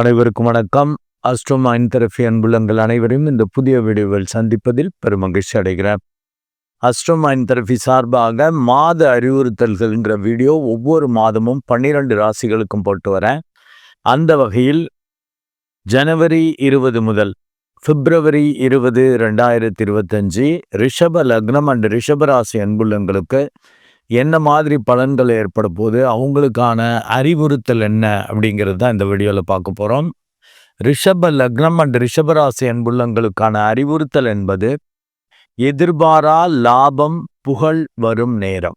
அனைவருக்கும் வணக்கம். அஸ்ட்ரோ மைன் தெரபி அன்புள்ளங்கள் அனைவரையும் இந்த புதிய வீடியோவில் சந்திப்பதில் பெருமகிழ்ச்சி அடைகிறேன். அஸ்ட்ரோ மைன் தெரபி சார்பாக மாத அறிவுறுத்தல்கள்ங்கிற வீடியோ ஒவ்வொரு மாதமும் பன்னிரண்டு ராசிகளுக்கும் போட்டு வரேன். அந்த வகையில் ஜனவரி இருபது முதல் பிப்ரவரி இருபது ரெண்டாயிரத்தி இருபத்தஞ்சி ரிஷப லக்னம் அண்ட் ரிஷப ராசி அன்புள்ளங்களுக்கு என்ன மாதிரி பலன்கள் ஏற்பட போது அவங்களுக்கான அறிவுறுத்தல் என்ன அப்படிங்கிறது தான் இந்த வீடியோவில் பார்க்க போகிறோம் ரிஷப லக்னம் அண்ட் ரிஷபராசி அன்புள்ளங்களுக்கான அறிவுறுத்தல் என்பது எதிர்பாரா லாபம் புகழ் வரும் நேரம்.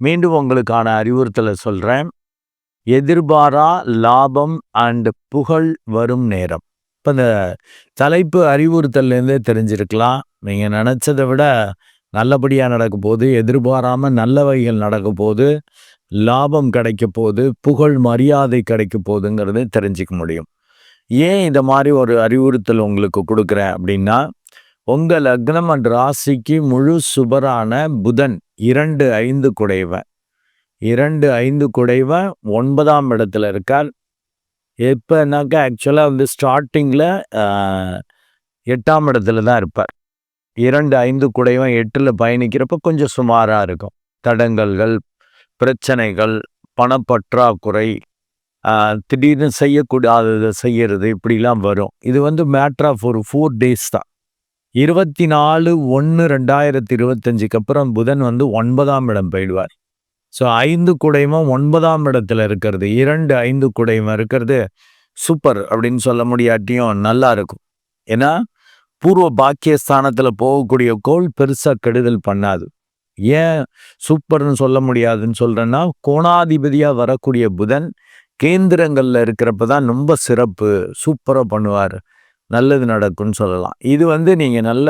மீண்டும் உங்களுக்கான அறிவுறுத்தலை சொல்கிறேன் எதிர்பாரா லாபம் அண்ட் புகழ் வரும் நேரம். இப்போ இந்த தலைப்பு அறிவுறுத்தல்லேருந்தே தெரிஞ்சிருக்கலாம். நீங்கள் நினச்சதை விட நல்லபடியாக நடக்க போது எதிர்பாராமல் நல்ல வகைகள் நடக்க போது லாபம் கிடைக்க போது புகழ் மரியாதை கிடைக்க போகுதுங்கிறத தெரிஞ்சிக்க முடியும். ஏன் இந்த மாதிரி ஒரு அறிவுறுத்தல் உங்களுக்கு கொடுக்குறேன் அப்படின்னா உங்கள் லக்னம் அண்ட் ராசிக்கு முழு சுபரான புதன் இரண்டு ஐந்து குடைவன் இரண்டு ஐந்து குடைவன் ஒன்பதாம் இடத்துல இருக்கார். எப்போனாக்கா ஆக்சுவலாக வந்து ஸ்டார்டிங்கில் எட்டாம் இடத்துல தான் இருப்பார். இரண்டு ஐந்து குடைவன் எட்டில் பயணிக்கிறப்ப கொஞ்சம் சுமாராக இருக்கும். தடங்கல்கள் பிரச்சனைகள் பணப்பற்றாக்குறை திடீர்னு செய்யக்கூடாததை செய்யறது இப்படிலாம் வரும். இது வந்து மேட்ரு ஆஃப் ஒரு ஃபோர் டேஸ் தான். இருபத்தி நாலு ஒன்று ரெண்டாயிரத்தி இருபத்தஞ்சுக்கு அப்புறம் புதன் வந்து ஒன்பதாம் இடம் போயிடுவார். ஸோ ஐந்து குடைமம் ஒன்பதாம் இடத்துல இருக்கிறது. இரண்டு ஐந்து குடைமம் இருக்கிறது. சூப்பர் அப்படின்னு சொல்ல முடியாட்டியும் நல்லா இருக்கும். ஏன்னா பூர்வ பாக்கியஸ்தானத்தில் போகக்கூடிய கோள் பெருசாக கெடுதல் பண்ணாது. ஏன் சூப்பர்னு சொல்ல முடியாதுன்னு சொல்கிறேன்னா கோணாதிபதியாக வரக்கூடிய புதன் கேந்திரங்களில் இருக்கிறப்ப தான் ரொம்ப சிறப்பு சூப்பராக பண்ணுவார். நல்லது நடக்கும்னு சொல்லலாம். இது வந்து நீங்கள் நல்ல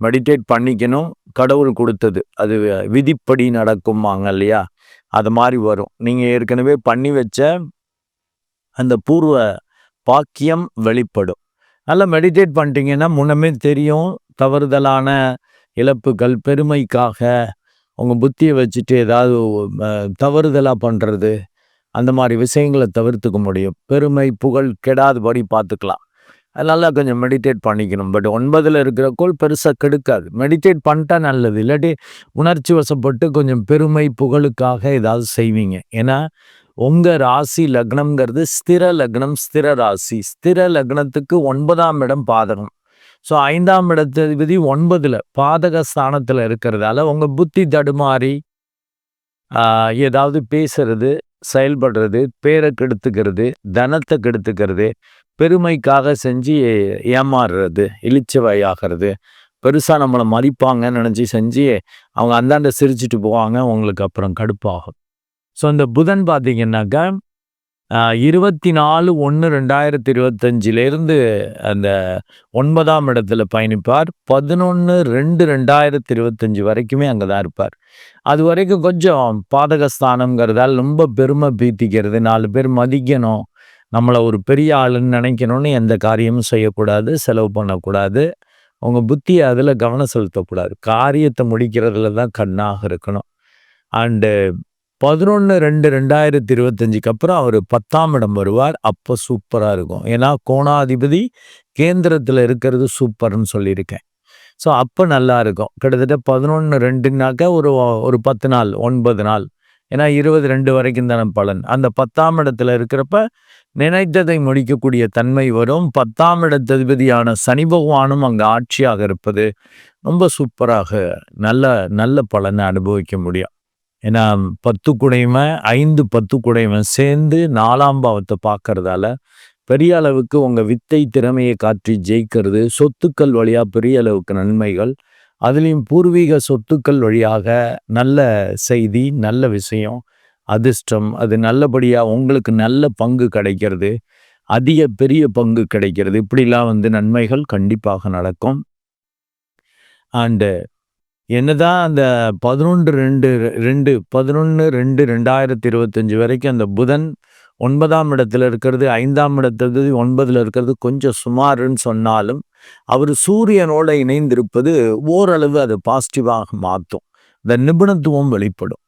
மெடிடேட் பண்ணிக்கணும். கடவுள் கொடுத்தது. அது விதிப்படி நடக்குமாங்க இல்லையா? அது மாதிரி வரும். நீங்கள் ஏற்கனவே பண்ணி வச்ச அந்த பூர்வ பாக்கியம் வெளிப்படும். நல்லா மெடிடேட் பண்ணிட்டீங்கன்னா முன்னமே தெரியும் தவறுதலான இழப்புகள் பெருமைக்காக உங்கள் புத்தியை வச்சுட்டு ஏதாவது தவறுதலாக பண்ணுறது அந்த மாதிரி விஷயங்களை தவிர்த்துக்க முடியும். பெருமை புகழ் கெடாதபடி பார்த்துக்கலாம் அதனால் கொஞ்சம் மெடிடேட் பண்ணிக்கணும். பட் ஒன்பதில் இருக்கிற கோள் பெருசாக கெடுக்காது. மெடிடேட் பண்ணிட்டா நல்லது. இல்லாட்டி உணர்ச்சி வசப்பட்டு கொஞ்சம் பெருமை புகழுக்காக ஏதாவது செய்வீங்க. ஏன்னா உங்கள் ராசி லக்னம்ங்கிறது ஸ்திர லக்னம் ஸ்திர ராசி. ஸ்திர லக்னத்துக்கு ஒன்பதாம் இடம் பாதகம். ஸோ ஐந்தாம் இடத்ததிபதி ஒன்பதில் பாதக ஸ்தானத்தில் இருக்கிறதால உங்கள் புத்தி தடுமாறி ஏதாவது பேசுறது செயல்படுறது பேரை கெடுத்துக்கிறது தனத்தை கெடுத்துக்கிறது பெருமைக்காக செஞ்சு ஏமாறுறது இழிச்சவையாகிறது பெருசாக நம்மளை மதிப்பாங்கன்னு நினச்சி செஞ்சு அவங்க அந்தாண்ட சிரிச்சிட்டு போவாங்க உங்களுக்கு அப்புறம் கடுப்பாகும். ஸோ இந்த புதன் பார்த்தீங்கன்னாக்கா இருபத்தி நாலு ஒன்று ரெண்டாயிரத்தி இருபத்தஞ்சிலேருந்து அந்த ஒன்பதாம் இடத்துல பயணிப்பார். பதினொன்று ரெண்டு ரெண்டாயிரத்தி இருபத்தஞ்சி வரைக்குமே அங்கே தான் இருப்பார். அது வரைக்கும் கொஞ்சம் பாதகஸ்தானங்கிறதால் ரொம்ப பெருமை பீத்திக்கிறது. நாலு பேர் மதிக்கணும். நம்மளை ஒரு பெரிய ஆளுன்னு நினைக்கணும்னு எந்த காரியமும் செய்யக்கூடாது செலவு பண்ணக்கூடாது. உங்கள் புத்தியை அதில் கவனம் செலுத்தக்கூடாது. காரியத்தை முடிக்கிறதுல தான் கண்ணாக இருக்கணும். அண்டு பதினொன்று ரெண்டு ரெண்டாயிரத்தி இருபத்தஞ்சுக்கு அப்புறம் அவர் பத்தாம் இடம் வருவார். அப்போ சூப்பராக இருக்கும். ஏன்னா கோணாதிபதி கேந்திரத்தில் இருக்கிறது சூப்பர்னு சொல்லியிருக்கேன். ஸோ அப்போ நல்லா இருக்கும். கிட்டத்தட்ட பதினொன்று ரெண்டுனாக்கா ஒரு ஒரு பத்து நாள் ஒன்பது நாள். ஏன்னா இருபது ரெண்டு வரைக்கும் தானே பலன். அந்த பத்தாம் இடத்துல இருக்கிறப்ப நினைத்ததை முடிக்கக்கூடிய தன்மை வரும். பத்தாம் இடத்ததிபதியான சனி பகவானும் அங்கே ஆட்சியாக இருப்பது ரொம்ப சூப்பராக நல்ல நல்ல பலனை அனுபவிக்க முடியும். ஏன்னா பத்து குடைமை ஐந்து பத்து குடைவன் சேர்ந்து நாலாம் பாவத்தை பார்க்கறதால பெரிய அளவுக்கு உங்கள் வித்தை திறமையை காற்றி ஜெயிக்கிறது சொத்துக்கள் வழியாக பெரிய அளவுக்கு நன்மைகள் அதுலேயும் பூர்வீக சொத்துக்கள் வழியாக நல்ல செய்தி நல்ல விஷயம் அதிர்ஷ்டம் அது நல்லபடியாக உங்களுக்கு நல்ல பங்கு கிடைக்கிறது அதிக பெரிய பங்கு கிடைக்கிறது இப்படிலாம் வந்து நன்மைகள் கண்டிப்பாக நடக்கும். அண்டு என்னதான் அந்த பதினொன்று ரெண்டு ரெண்டு பதினொன்று ரெண்டு ரெண்டாயிரத்தி இருபத்தஞ்சி வரைக்கும் அந்த புதன் ஒன்பதாம் இடத்துல இருக்கிறது ஐந்தாம் இடத்துல ஒன்பதில் இருக்கிறது கொஞ்சம் சுமாருன்னு சொன்னாலும் அவர் சூரியனோட இணைந்திருப்பது ஓரளவு அது பாசிட்டிவாக மாற்றும். இந்த நிபுணத்துவம் வெளிப்படும்.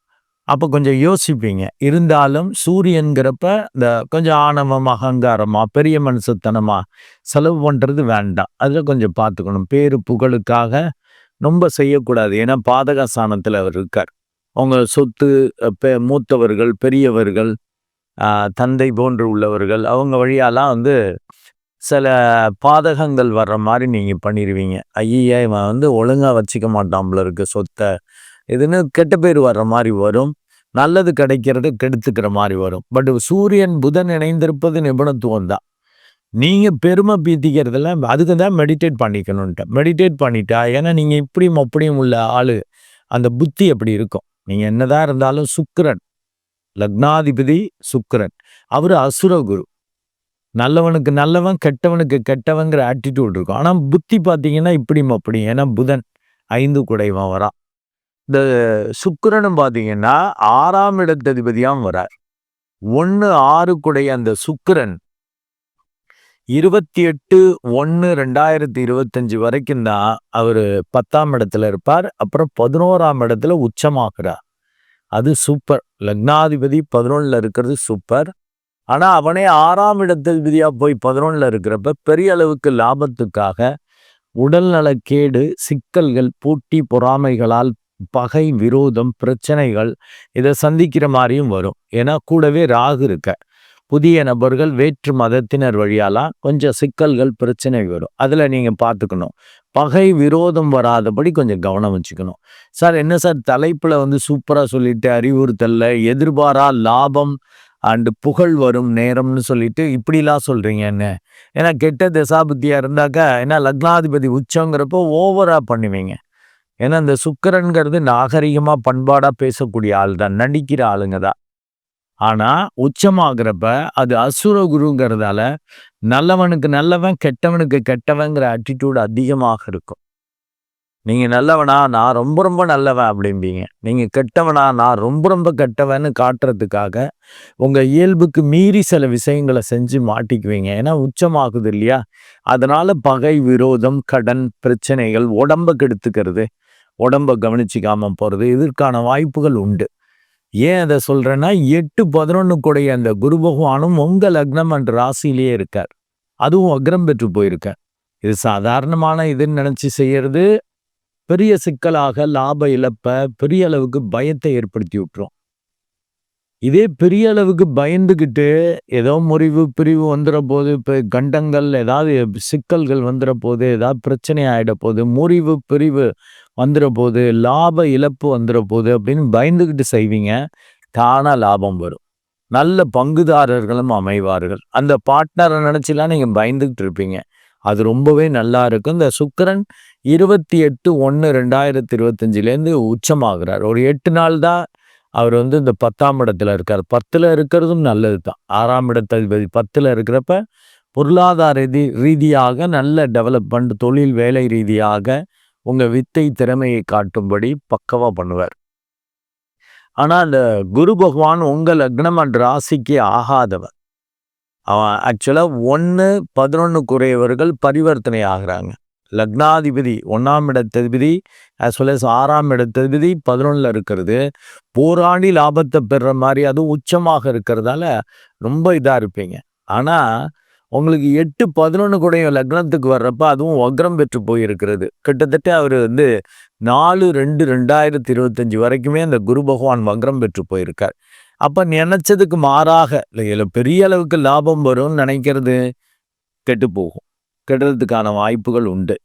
அப்போ கொஞ்சம் யோசிப்பீங்க. இருந்தாலும் சூரியன்கிறப்ப இந்த கொஞ்சம் ஆணவம் அகங்காரமாக பெரிய மனசுத்தனமாக செலவு பண்ணுறது வேண்டாம். அதில் கொஞ்சம் பார்த்துக்கணும். பேரு புகழுக்காக ரொம்ப செய்யக்கூடாது. ஏன்னா பாதகஸ்தானத்தில் அவர் இருக்கார். அவங்க சொத்து மூத்தவர்கள் பெரியவர்கள் தந்தை போன்று உள்ளவர்கள் அவங்க வழியாலாம் வந்து சில பாதகங்கள் வர்ற மாதிரி நீங்கள் பண்ணிடுவீங்க ஐயா இவன் வந்து ஒழுங்காக வச்சுக்க மாட்டான்ல இருக்கு சொத்தை. இதுன்னு கெட்ட பேர் வர்ற மாதிரி வரும். நல்லது கிடைக்கிறது கெடுத்துக்கிற மாதிரி வரும். பட் சூரியன் புதன் இணைந்திருப்பது நிபுணத்துவம் தான். நீங்கள் பெருமை பீத்திக்கிறதுல அதுக்கு தான் மெடிடேட் பண்ணிக்கணுன்ட்டு மெடிடேட் பண்ணிட்டா ஏன்னா நீங்கள் இப்படியும் அப்படியும் உள்ள ஆள் அந்த புத்தி அப்படி இருக்கும். நீங்கள் என்னதான் இருந்தாலும் சுக்கரன். லக்னாதிபதி சுக்கரன். அவர் அசுரகுரு. நல்லவனுக்கு நல்லவன் கெட்டவனுக்கு கெட்டவங்கிற ஆட்டிடியூட் இருக்கும். ஆனால் புத்தி பார்த்தீங்கன்னா இப்படியும் அப்படி ஏன்னா புதன் ஐந்து குடைவன் வரான் இந்த சுக்கரனும் பார்த்தீங்கன்னா ஆறாம் இடத்ததிபதியாகவும் வரார். ஒன்று ஆறு குடை அந்த சுக்கரன் இருபத்தி எட்டு ஒன்று ரெண்டாயிரத்தி இருபத்தஞ்சு வரைக்கும் தான் அவர் பத்தாம் இடத்துல இருப்பார். அப்புறம் பதினோராம் இடத்துல உச்சமாகிறார் அது சூப்பர் லக்னாதிபதி பதினொன்றில் இருக்கிறது சூப்பர் ஆனால் அவனே ஆறாம் இடத்ததிபதியாக போய் பதினொன்றில் இருக்கிறப்ப பெரிய அளவுக்கு லாபத்துக்காக உடல்நலக்கேடு சிக்கல்கள் பூட்டி பொறாமைகளால் பகை விரோதம் பிரச்சனைகள் இதை சந்திக்கிற மாதிரியும் வரும். ஏன்னா கூடவே ராகு இருக்க. புதிய நபர்கள் வேற்று மதத்தினர் வழியாலாம் கொஞ்சம் சிக்கல்கள் பிரச்சனை வரும். அதில் நீங்கள் பார்த்துக்கணும் பகை விரோதம் வராதபடி கொஞ்சம் கவனம் வச்சுக்கணும். சார் என்ன சார் தலைப்பில் வந்து சூப்பராக சொல்லிட்டு அறிவுறுத்தலில் எதிர்பாரா லாபம் அண்டு புகழ் வரும் நேரம்னு சொல்லிட்டு இப்படிலாம் சொல்கிறீங்க என்ன? ஏன்னா கெட்ட தசாபுத்தியாக இருந்தாக்கா ஏன்னா லக்னாதிபதி உச்சங்கிறப்போ ஓவராக பண்ணுவீங்க. ஏன்னா இந்த சுக்கரன்கிறது நாகரிகமாக பண்பாடாக பேசக்கூடிய ஆள் தான் நடிக்கிற ஆளுங்க தான் ஆனால் உச்சமாகிறப்ப அது அசுர குருங்கிறதால நல்லவனுக்கு நல்லவன் கெட்டவனுக்கு கெட்டவங்கிற ஆட்டிடியூட் அதிகமாக இருக்கும். நீங்கள் நல்லவனா நான் ரொம்ப ரொம்ப நல்லவன் அப்படிம்பீங்க. நீங்கள் கெட்டவனா நான் ரொம்ப ரொம்ப கெட்டவன்னு காட்டுறதுக்காக உங்கள் இயல்புக்கு மீறி சில விஷயங்களை செஞ்சு மாட்டிக்குவீங்க. ஏன்னா உச்சமாகுது இல்லையா? அதனால் பகை விரோதம் கடன் பிரச்சனைகள் உடம்பை கெடுத்துக்கிறது உடம்பை கவனிச்சிக்காமல் போகிறது இதற்கான வாய்ப்புகள் உண்டு. ஏன் அதை சொல்கிறேன்னா எட்டு பதினொன்று கூடைய அந்த குரு பகவானும் உங்கள் லக்னம் அண்ட் ராசியிலேயே இருக்கார். அதுவும் அக்ரம் பெற்று போயிருக்கார் இது சாதாரணமான இதுன்னு நினச்சி செய்யறது பெரிய சிக்கலாக லாப இழப்ப பெரிய அளவுக்கு பயத்தை ஏற்படுத்தி விட்டுரும். இதே பெரிய அளவுக்கு பயந்துக்கிட்டு ஏதோ முறிவு பிரிவு வந்துட போது இப்போ கண்டங்கள் ஏதாவது சிக்கல்கள் வந்துட போது ஏதாவது பிரச்சனை ஆகிட போது முறிவு பிரிவு வந்துட போது லாப இழப்பு வந்துட போது அப்படின்னு பயந்துக்கிட்டு செய்வீங்க. தானாக லாபம் வரும். நல்ல பங்குதாரர்களும் அமைவார்கள். அந்த பார்ட்னரை நினச்சிலாம் நீங்கள் பயந்துக்கிட்டு இருப்பீங்க. அது ரொம்பவே நல்லா இருக்கும். இந்த சுக்கரன் இருபத்தி எட்டு ஒன்று ரெண்டாயிரத்தி இருபத்தஞ்சிலேருந்து உச்சமாகிறார். ஒரு எட்டு நாள் தான் அவர் வந்து இந்த பத்தாம் இடத்துல இருக்கார். பத்தில் இருக்கிறதும் நல்லது தான். ஆறாம் இடத்ததிபதி பத்தில் இருக்கிறப்ப பொருளாதார ரீதி ரீதியாக நல்ல டெவலப்மெண்ட் தொழில் வேலை ரீதியாக உங்கள் வித்தை திறமையை காட்டும்படி பக்கவாக பண்ணுவார். ஆனால் அந்த குரு பகவான் உங்கள் லக்னம் அண்ட் ராசிக்கு ஆகாதவர். அவன் ஆக்சுவலாக ஒன்று பதினொன்று குறையவர்கள் பரிவர்த்தனை ஆகிறாங்க. லக்னாதிபதி ஒன்றாம் இடத்ததிபதி ஆஸ் வெல் அஸ் ஆறாம் இடத்ததிபதி பதினொன்றில் இருக்கிறது. போராடி லாபத்தை பெறுற மாதிரி அதுவும் உச்சமாக இருக்கிறதால ரொம்ப இதாக இருப்பீங்க. ஆனால் உங்களுக்கு எட்டு பதினொன்று கூடையும் லக்னத்துக்கு வர்றப்ப அதுவும் வக்ரம் பெற்று போயிருக்கிறது. கிட்டத்தட்ட அவர் வந்து நாலு ரெண்டு ரெண்டாயிரத்தி இருபத்தஞ்சி வரைக்குமே அந்த குரு பகவான் வக்ரம் பெற்று போயிருக்கார். அப்போ நினச்சதுக்கு மாறாக இல்லை பெரிய அளவுக்கு லாபம் வரும்னு நினைக்கிறது கெட்டு போகும். கெடுறதுக்கான வாய்ப்புகள் உண்டு.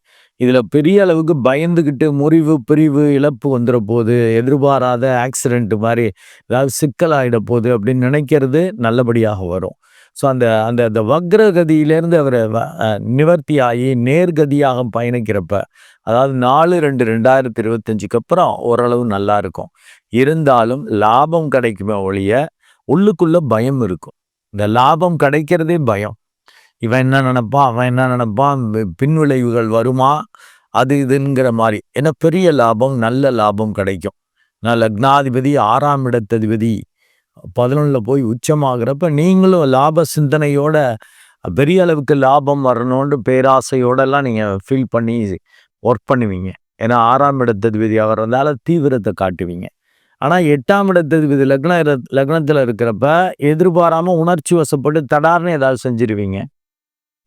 இதில் பெரிய அளவுக்கு பயந்துக்கிட்டு முறிவு பிரிவு இழப்பு வந்துட போது எதிர்பாராத ஆக்சிடென்ட் மாதிரி ஏதாவது சிக்கலாகிட போகுது அப்படின்னு நினைக்கிறது நல்லபடியாக வரும். ஸோ அந்த அந்த அந்த வக்ரகதியிலேருந்து அவர் நிவர்த்தியாகி நேர்கதியாக பயணிக்கிறப்ப அதாவது நாலு ரெண்டு ரெண்டாயிரத்தி இருபத்தஞ்சுக்கு அப்புறம் ஓரளவு நல்லா இருக்கும். இருந்தாலும் லாபம் கிடைக்குமே ஒழிய உள்ளுக்குள்ள பயம் இருக்கும். இந்த லாபம் கிடைக்கிறதே பயம். இவன் என்ன நினப்பான்? அவன் என்ன நினப்பான்? பின்விளைவுகள் வருமா? அது இதுங்கிற மாதிரி ஏன்னா பெரிய லாபம் நல்ல லாபம் கிடைக்கும். நான் லக்னாதிபதி ஆறாம் இடத்ததிபதி. பதினொன்றில் போய் உச்சமாகிறப்ப நீங்களும் லாப சிந்தனையோட பெரிய அளவுக்கு லாபம் வரணும்னு பேராசையோடலாம் நீங்கள் ஃபீல் பண்ணி ஒர்க் பண்ணுவீங்க. ஏன்னா ஆறாம் இடத்ததிபதி வர்றதால தீவிரத்தை காட்டுவீங்க. ஆனால் எட்டாம் இடத்ததிபதி லக்ன லக்னத்தில் இருக்கிறப்ப எதிர்பாராமல் உணர்ச்சி வசப்பட்டு தடார்னு ஏதாவது செஞ்சிருவீங்க.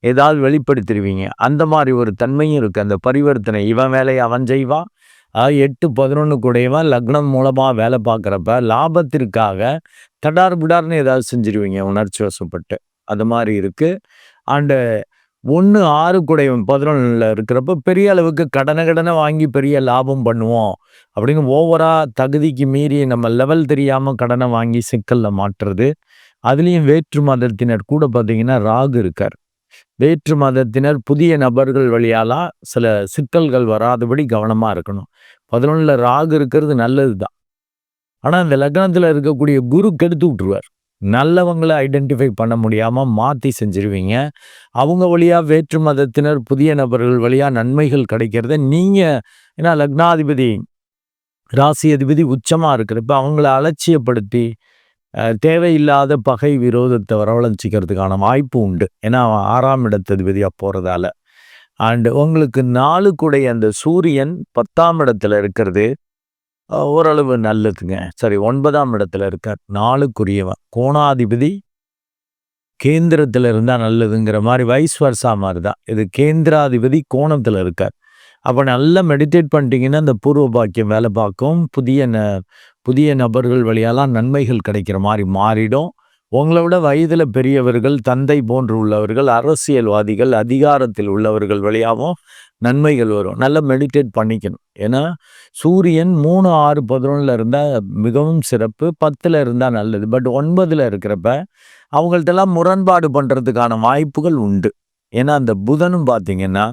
ஏதாவது வெளிப்படுத்திடுவீங்க அந்த மாதிரி ஒரு தன்மையும் இருக்குது அந்த பரிவர்த்தனை இவன் வேலையை அவன் செய்வான் எட்டு பதினொன்று கூடையவன் லக்னம் மூலமாக வேலை பார்க்குறப்ப லாபத்திற்காக தடார் புடார்னு ஏதாவது செஞ்சிருவீங்க உணர்ச்சி வசப்பட்டு. அது மாதிரி இருக்குது அண்டு ஒன்று ஆறு குடையும் பதினொன்றில் இருக்கிறப்ப பெரிய அளவுக்கு கடனை கடனை வாங்கி பெரிய லாபம் பண்ணுவோம். அப்படின்னு ஓவராக தகுதிக்கு மீறி நம்ம லெவல் தெரியாமல் கடனை வாங்கி சிக்கலில் மாற்றுறது அதுலேயும் வேற்று மதத்தினர் கூட பார்த்தீங்கன்னா ராகு இருக்கார். வேற்று மதத்தினர் புதிய நபர்கள் வழியாலாம் சில சிக்கல்கள் வராதபடி கவனமாக இருக்கணும். பதினொன்றில் ராகு இருக்கிறது நல்லது தான் ஆனால் அந்த லக்னத்தில் இருக்கக்கூடிய குரு கெடுத்து விட்ருவார் நல்லவங்களை ஐடென்டிஃபை பண்ண முடியாமல் மாற்றி செஞ்சிருவீங்க. அவங்க வழியாக வேற்று மதத்தினர் புதிய நபர்கள் வழியாக நன்மைகள் கிடைக்கிறத நீங்கள் ஏன்னா லக்னாதிபதி ராசி அதிபதி உச்சமாக இருக்கிறப்ப அவங்கள அலட்சியப்படுத்தி தேவையில்லாத பகை விரோதத்தை வரவழைச்சிக்கிறதுக்கான வாய்ப்பு உண்டு. ஏன்னா ஆறாம் இடத்ததிபதியாக போகிறதால அண்டு உங்களுக்கு நாலு அந்த சூரியன் பத்தாம் இடத்துல இருக்கிறது. ஓரளவு நல்லதுங்க. சரி ஒன்பதாம் இடத்துல இருக்கார். நாளுக்குரியவன் கோணாதிபதி கேந்திரத்தில் இருந்தால் நல்லதுங்கிற மாதிரி வைஸ் வர்சா மாதிரி தான் இது கேந்திராதிபதி கோணத்தில் இருக்கார். அப்போ நல்லா மெடிடேட் பண்ணிட்டீங்கன்னா அந்த பூர்வ பாக்கியம் வேலை பார்க்கும். புதிய ந புதிய நபர்கள் வழியாலாம் நன்மைகள் கிடைக்கிற மாதிரி மாறிடும். உங்களை விட வயதில் பெரியவர்கள் தந்தை போன்று உள்ளவர்கள் அரசியல்வாதிகள் அதிகாரத்தில் உள்ளவர்கள் வழியாகவும் நன்மைகள் வரும். நல்லா மெடிடேட் பண்ணிக்கணும். ஏன்னா சூரியன் மூணு ஆறு பதினொன்றில் இருந்தால் மிகவும் சிறப்பு. பத்தில் இருந்தால் நல்லது. பட் ஒன்பதில் இருக்கிறப்ப அவங்கள்ட்டெல்லாம் முரண்பாடு பண்ணுறதுக்கான வாய்ப்புகள் உண்டு. ஏன்னா அந்த புதனும் பார்த்திங்கன்னா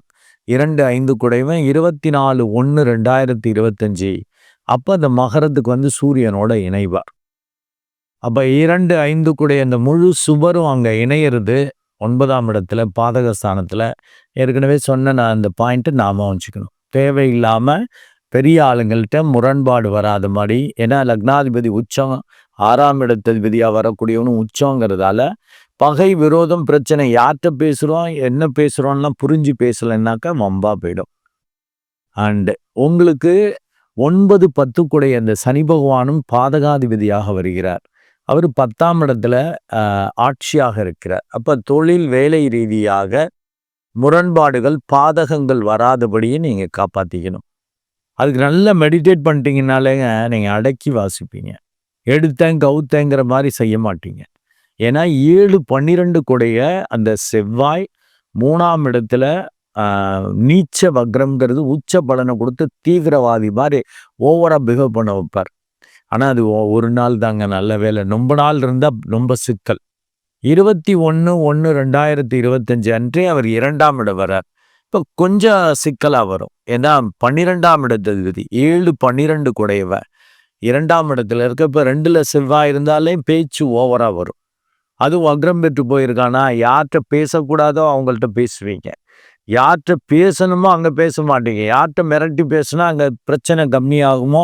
இரண்டு ஐந்து குடைவன் இருபத்தி நாலு ஒன்று ரெண்டாயிரத்தி இருபத்தஞ்சி. அப்போ அந்த மகரத்துக்கு வந்து சூரியனோட இணைவார். அப்போ இரண்டு ஐந்து குடைய அந்த முழு சுவரும் அங்கே இணையிறது ஒன்பதாம் இடத்துல பாதகஸ்தானத்தில். ஏற்கனவே சொன்ன நான் அந்த பாயிண்ட்டு நாம வச்சுக்கணும். தேவையில்லாமல் பெரிய ஆளுங்கள்கிட்ட முரண்பாடு வராத மாதிரி ஏன்னா லக்னாதிபதி உச்சம் ஆறாம் இடத்ததிபதியாக வரக்கூடியவனும் உச்சங்கிறதால பகை விரோதம் பிரச்சனை யார்கிட்ட பேசுகிறோம் என்ன பேசுகிறோம்லாம் புரிஞ்சு பேசலைன்னாக்கா வம்பா போயிடும். அண்டு உங்களுக்கு ஒன்பது பத்துக்குடைய அந்த சனி பகவானும் பாதகாதிபதியாக வருகிறார். அவர் பத்தாம் இடத்துல ஆட்சியாக இருக்கிறார். அப்போ தொழில் வேலை ரீதியாக முரண்பாடுகள் பாதகங்கள் வராதபடியே நீங்கள் காப்பாற்றிக்கணும் அதுக்கு நல்லா மெடிடேட் பண்ணிட்டீங்கனாலேங்க நீங்கள் அடக்கி வாசிப்பீங்க. எடுத்தேன் கவுத்தேங்கிற மாதிரி செய்ய மாட்டீங்க. ஏன்னா ஏழு பன்னிரெண்டு கூடைய அந்த செவ்வாய் மூணாம் இடத்துல நீச்ச வக்ரம்ங்கிறது உச்ச பலனை கொடுத்து தீவிரவாதி மாதிரி ஓவராக பிஹேவ் பண்ண வைப்பார். ஆனால் அது ஒரு நாள் தாங்க நல்ல வேலை. ரொம்ப நாள் இருந்தால் ரொம்ப சிக்கல். இருபத்தி ஒன்று ஒன்று ரெண்டாயிரத்தி இருபத்தஞ்சு அன்றே அவர் இரண்டாம் இடம் வரார் இப்போ கொஞ்சம் சிக்கலாக வரும். ஏன்னா பன்னிரெண்டாம் இடத்ததிபதி ஏழு பன்னிரெண்டு குடையவ. இரண்டாம் இடத்துல இருக்க இப்போ ரெண்டில் செவ்வாய் இருந்தாலே பேச்சு ஓவராக வரும். அதுவும் அக்ரம் பெற்று போயிருக்கானா? யார்கிட்ட பேசக்கூடாதோ அவங்கள்ட்ட பேசுவீங்க. யார்கிட்ட பேசணுமோ அங்கே பேச மாட்டீங்க. யார்கிட்ட மிரட்டி பேசுனா அங்கே பிரச்சனை கம்மியாகுமோ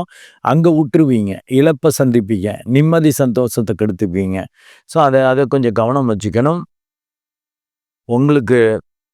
அங்கே விட்டுருவீங்க இழப்பை சந்திப்பீங்க. நிம்மதி சந்தோஷத்தை கெடுத்துப்பீங்க. ஸோ அதை அதை கொஞ்சம் கவனம் வச்சுக்கணும். உங்களுக்கு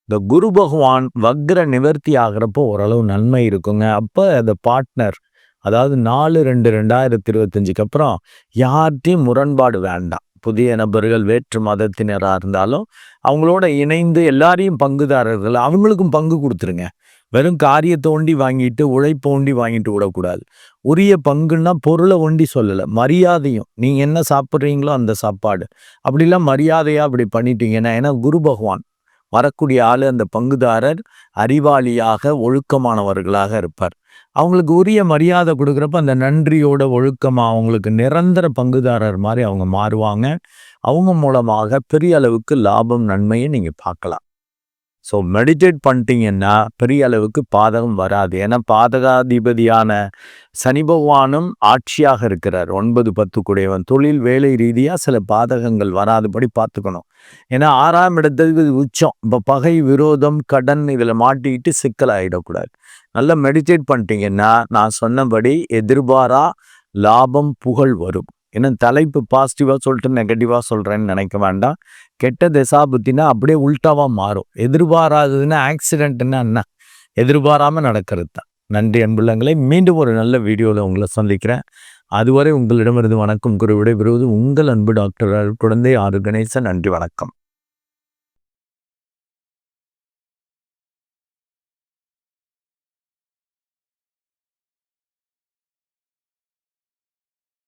இந்த குரு பகவான் வக்ர நிவர்த்தி ஆகிறப்போ ஓரளவு நன்மை இருக்குங்க. அப்போ அந்த பார்ட்னர் அதாவது நாலு ரெண்டு ரெண்டாயிரத்தி இருபத்தஞ்சுக்கு அப்புறம் யார்கிட்டையும் முரண்பாடு வேண்டாம். புதிய நபர்கள் வேற்று மதத்தினராக இருந்தாலும் அவங்களோட இணைந்து எல்லாரையும் பங்குதாரர்கள் அவங்களுக்கும் பங்கு கொடுத்துருங்க. வெறும் காரியத்தை ஒண்டி வாங்கிட்டு உழைப்பை ஒண்டி வாங்கிட்டு விடக்கூடாது. உரிய பங்குன்னா பொருளை ஒண்டி சொல்லலை. மரியாதையும் நீங்கள் என்ன சாப்பிட்றீங்களோ அந்த சாப்பாடு. அப்படிலாம் மரியாதையாக அப்படி பண்ணிட்டீங்கன்னா ஏன்னா குரு பகவான் வரக்கூடிய ஆள் அந்த பங்குதாரர் அறிவாளியாக ஒழுக்கமானவர்களாக இருப்பார். அவங்களுக்கு உரிய மரியாதை கொடுக்குறப்ப அந்த நன்றியோட ஒழுக்கமாக அவங்களுக்கு நிரந்தர பங்குதாரர் மாதிரி அவங்க மாறுவாங்க. அவங்க மூலமாக பெரிய அளவுக்கு லாபம் நன்மையை நீங்கள் பார்க்கலாம். ஸோ மெடிடேட் பண்ணிட்டீங்கன்னா பெரிய அளவுக்கு பாதகம் வராது. ஏன்னா பாதகாதிபதியான சனி பகவானும் ஆட்சியாக இருக்கிறார். ஒன்பது பத்து கூடையவன் தொழில் வேலை ரீதியாக சில பாதகங்கள் வராதபடி பார்த்துக்கணும். ஏன்னா ஆறாம் இடத்துக்கு உச்சம். இப்போ பகை விரோதம் கடன் இதில் மாட்டிக்கிட்டு சிக்கலாகிடக்கூடாது நல்லா மெடிடேட் பண்ணிட்டீங்கன்னா நான் சொன்னபடி எதிர்பாரா லாபம் புகழ் வரும். ஏன்னா தலைப்பு பாசிட்டிவாக சொல்லிட்டு நெகட்டிவாக சொல்கிறேன்னு நினைக்க வேண்டாம். கெட்ட திசா புத்தினா அப்படியே உல்ட்டாவாக மாறும். எதிர்பாராததுன்னா ஆக்சிடென்ட்னா என்ன? எதிர்பாராமல் நடக்கிறது தான் நன்றி அன்புள்ளங்களை மீண்டும் ஒரு நல்ல வீடியோவில் உங்களை சந்திக்கிறேன். அதுவரை உங்களிடமிருந்து வணக்கம் குறிவிடை பெறுவது உங்கள் அன்பு டாக்டர் குழந்தை ஆறு கணேசன். நன்றி வணக்கம்.